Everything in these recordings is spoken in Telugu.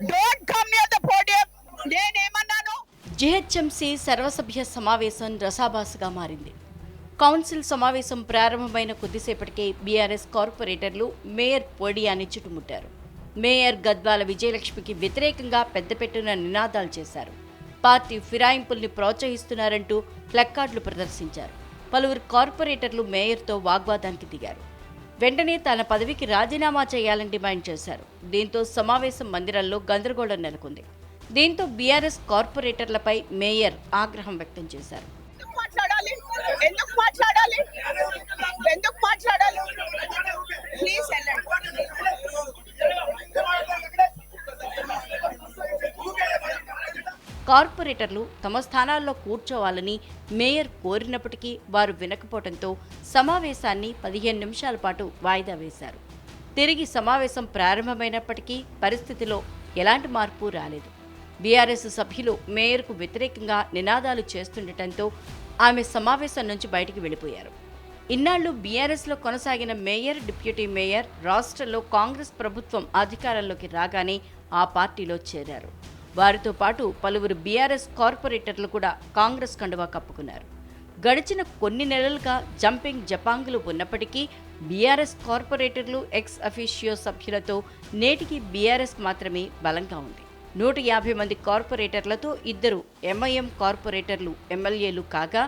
Don't come near the podium నేనేమన్నాను? జిహెచ్ఎంసీ సర్వసభ్య సమావేశం రసాభాసగా మారింది. కౌన్సిల్ సమావేశం ప్రారంభమైన కొద్దిసేపటికే బీఆర్ఎస్ కార్పొరేటర్లు మేయర్ పోడియాని చుట్టుముట్టారు. మేయర్ గద్వాల విజయలక్ష్మికి వ్యతిరేకంగా పెద్దపెట్టున నినాదాలు చేశారు. పార్టీ ఫిరాయింపుల్ని ప్రోత్సహిస్తున్నారంటూ ప్లక్కార్డులు ప్రదర్శించారు. పలువురు కార్పొరేటర్లు మేయర్తో వాగ్వాదానికి దిగారు. వెంటనే తన పదవికి రాజీనామా చేయాలని డిమాండ్ చేశారు. దీంతో సమావేశం మందిరంలో గందరగోళం నెలకొంది. దీంతో బీఆర్ఎస్ కార్పొరేటర్లపై మేయర్ ఆగ్రహం వ్యక్తం చేశారు. ఎందుకు మాట్లాడాలి ఎందుకు మాట్లాడాలి ఎందుకు మాట్లాడాలి ప్లీజ్ వెళ్ళండి కార్పొరేటర్లు తమ స్థానాల్లో కూర్చోవాలని మేయర్ కోరినప్పటికీ వారు వినకపోవడంతో సమావేశాన్ని పదిహేను నిమిషాల పాటు వాయిదా వేశారు. తిరిగి సమావేశం ప్రారంభమైనప్పటికీ పరిస్థితిలో ఎలాంటి మార్పు రాలేదు. బీఆర్ఎస్ సభ్యులు మేయర్కు వ్యతిరేకంగా నినాదాలు చేస్తుండటంతో ఆమె సమావేశం నుంచి బయటికి వెళ్ళిపోయారు. ఇన్నాళ్ళు బీఆర్ఎస్లో కొనసాగిన మేయర్ డిప్యూటీ మేయర్ రాష్ట్రంలో కాంగ్రెస్ ప్రభుత్వం అధికారంలోకి రాగానే ఆ పార్టీలో చేరారు. వారితో పాటు పలువురు బీఆర్ఎస్ కార్పొరేటర్లు కూడా కాంగ్రెస్ కండువా కప్పుకున్నారు. గడిచిన కొన్ని నెలలుగా జంపింగ్ జపాంగులు ఉన్నప్పటికీ బీఆర్ఎస్ కార్పొరేటర్లు ఎక్స్ అఫీషియో సభ్యులతో నేటికి బీఆర్ఎస్ మాత్రమే బలంగా ఉంది. నూట యాభై మంది కార్పొరేటర్లతో ఇద్దరు ఎంఐఎం కార్పొరేటర్లు ఎమ్మెల్యేలు కాగా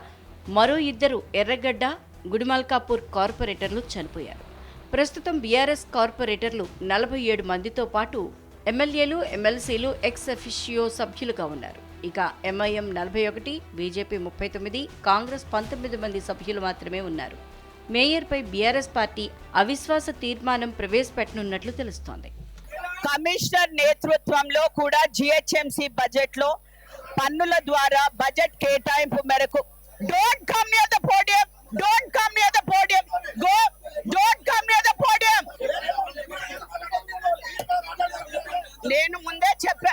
మరో ఇద్దరు ఎర్రగడ్డ గుడిమల్కాపూర్ కార్పొరేటర్లు చనిపోయారు. ప్రస్తుతం బీఆర్ఎస్ కార్పొరేటర్లు నలభై ఏడు మందితో పాటు ఎమ్మెల్యేలు ఎమ్మెల్సీలు ఎక్స్ అఫిషియో సభ్యులుగా ఉన్నారు. ఇక ఎంఐఎం నలభై ఒకటి బీజేపీ ముప్పై తొమ్మిది కాంగ్రెస్ పంతొమ్మిది మంది సభ్యులు మాత్రమే ఉన్నారు. మేయర్పై బీఆర్ఎస్ పార్టీ అవిశ్వాస తీర్మానం ప్రవేశపెట్టనున్నట్లు తెలుస్తోంది. కమిషనర్ నేతృత్వంలో కూడా జిహెచ్ఎంసి బడ్జెట్లో పన్నుల ద్వారా బడ్జెట్ కేటాయింపు మేరకు don't come near the podium don't come near the podium go don't come near the podium నేను ముందే చెప్పా.